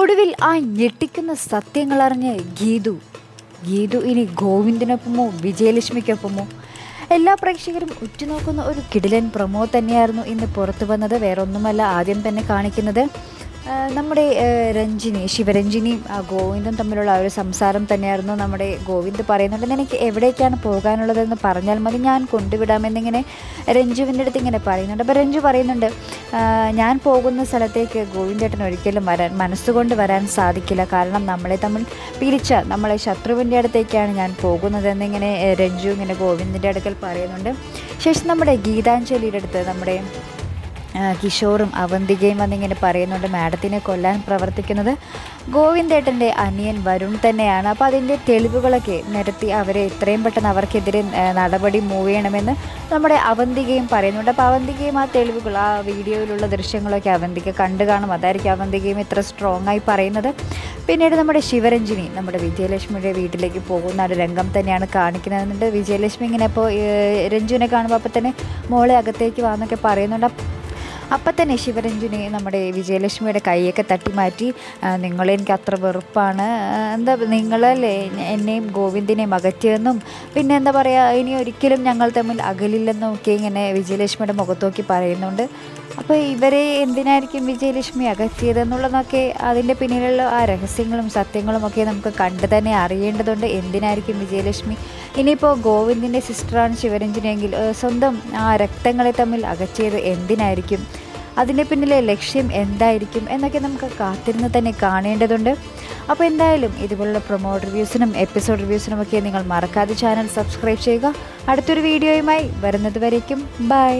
ഒടുവിൽ ആ ഞെട്ടിക്കുന്ന സത്യങ്ങളറിഞ്ഞ് ഗീതു. ഗീതു ഇനി ഗോവിന്ദിനൊപ്പമോ വിജയലക്ഷ്മിക്കൊപ്പമോ? എല്ലാ പ്രേക്ഷകരും ഉറ്റുനോക്കുന്ന ഒരു കിടിലൻ പ്രമോ തന്നെയായിരുന്നു ഇന്ന് പുറത്തു വന്നത്. വേറൊന്നുമല്ല ആദ്യം തന്നെ കാണിക്കുന്നത് നമ്മുടെ രഞ്ജിനി ശിവരഞ്ജിനിയും ഗോവിന്ദും തമ്മിലുള്ള ഒരു സംസാരം തന്നെയായിരുന്നു നമ്മുടെ ഗോവിന്ദ് പറയുന്നുണ്ട് നിനക്ക് എവിടേക്കാണ് പോകാനുള്ളതെന്ന് പറഞ്ഞാൽ മതി. ഞാൻ കൊണ്ടുവിടാമെന്നിങ്ങനെ രഞ്ജുവിന്റെ അടുത്ത് ഇങ്ങനെ പറയുന്നുണ്ട്. അപ്പോൾ രഞ്ജു പറയുന്നുണ്ട് "ആ, ഞാൻ പോകുന്ന സ്ഥലത്തേക്ക് ഗോവിന്ദേട്ടൻ ഒരിക്കലും വരാൻ മനസ്സുകൊണ്ട് വരാൻ സാധിക്കില്ല. കാരണം നമ്മളെ തമ്മിൽ പിരിച്ച നമ്മളെ ശത്രുവിന്റെ അടുത്തേക്കാണ് ഞാൻ പോകുന്നതെന്നിങ്ങനെ ഏ, രഞ്ജു ഇങ്ങനെ ഗോവിന്ദിന്റെ അടുക്കൽ പറയുന്നുണ്ട്. ശേഷം നമ്മുടെ ഗീതാഞ്ജലിയുടെ അടുത്ത് നമ്മുടെ കിഷോറും അവന്തികയും വന്നിങ്ങനെ പറയുന്നുണ്ട് മാഡത്തിനെ കൊല്ലാൻ പ്രവർത്തിക്കുന്നത് ഗോവിന്ദേട്ടന്റെ അനിയൻ വരുൺ തന്നെയാണ്. അപ്പോൾ അതിന്റെ തെളിവുകളൊക്കെ നിരത്തി അവരെ എത്രയും പെട്ടെന്ന് അവർക്കെതിരെ നടപടി മൂവ് ചെയ്യണമെന്ന് നമ്മുടെ അവന്തികയും പറയുന്നുണ്ട്. അപ്പോൾ അവന്തികയും ആ തെളിവുകൾ ആ വീഡിയോയിലുള്ള ദൃശ്യങ്ങളൊക്കെ അവന്തിക കണ്ടു കാണും. അതായിരിക്കും അവന്തികയും ഇത്ര സ്ട്രോങ് ആയി പറയുന്നത്. പിന്നീട് നമ്മുടെ ശിവരഞ്ജിനി നമ്മുടെ വിജയലക്ഷ്മിയുടെ വീട്ടിലേക്ക് പോകുന്ന ഒരു രംഗം തന്നെയാണ് കാണിക്കുന്നത് വിജയലക്ഷ്മി ഇങ്ങനെ ഇപ്പോൾ രഞ്ജുവിനെ കാണുമ്പോൾ അപ്പോൾ തന്നെ മോളെ അകത്തേക്ക് വാന്നൊക്കെ പറയുന്നുണ്ട്. അപ്പ- തന്നെ ശിവരഞ്ജുനി നമ്മുടെ വിജയലക്ഷ്മിയുടെ കൈയൊക്കെ തട്ടി മാറ്റി നിങ്ങളെനിക്ക് അത്ര വെറുപ്പാണ്. എന്താ നിങ്ങളല്ലേ എന്നെയും ഗോവിന്ദിനെയും അകറ്റിയെന്നും പിന്നെ എന്താ പറയുക ഇനി ഒരിക്കലും ഞങ്ങൾ തമ്മിൽ അകലില്ലെന്നും ഒക്കെ ഇങ്ങനെ വിജയലക്ഷ്മിയുടെ മുഖത്തോക്കി പറയുന്നുണ്ട്. അപ്പോൾ ഇവരെ എന്തിനായിരിക്കും വിജയലക്ഷ്മി അകറ്റിയതെന്നുള്ളതൊക്കെ അതിന്റെ പിന്നിലുള്ള ആ രഹസ്യങ്ങളും സത്യങ്ങളും ഒക്കെ നമുക്ക് കണ്ടു തന്നെ അറിയേണ്ടതുണ്ട്. എന്തിനായിരിക്കും വിജയലക്ഷ്മി? ഇനിയിപ്പോൾ ഗോവിന്ദിന്റെ സിസ്റ്ററാണ് ശിവരഞ്ജനെങ്കിൽ സ്വന്തം ആ രക്തങ്ങളെ തമ്മിൽ അകറ്റിയത് എന്തിനായിരിക്കും? അതിന്റെ പിന്നിലെ ലക്ഷ്യം എന്തായിരിക്കും എന്നൊക്കെ നമുക്ക് കാത്തിരുന്ന് തന്നെ കാണേണ്ടതുണ്ട്. അപ്പോൾ എന്തായാലും ഇതുപോലുള്ള പ്രൊമോ റിവ്യൂസിനും എപ്പിസോഡ് റിവ്യൂസിനും ഒക്കെ നിങ്ങൾ മറക്കാതെ ചാനൽ സബ്സ്ക്രൈബ് ചെയ്യുക. അടുത്തൊരു വീഡിയോയുമായി വരുന്നത് വരയ്ക്കും ബൈ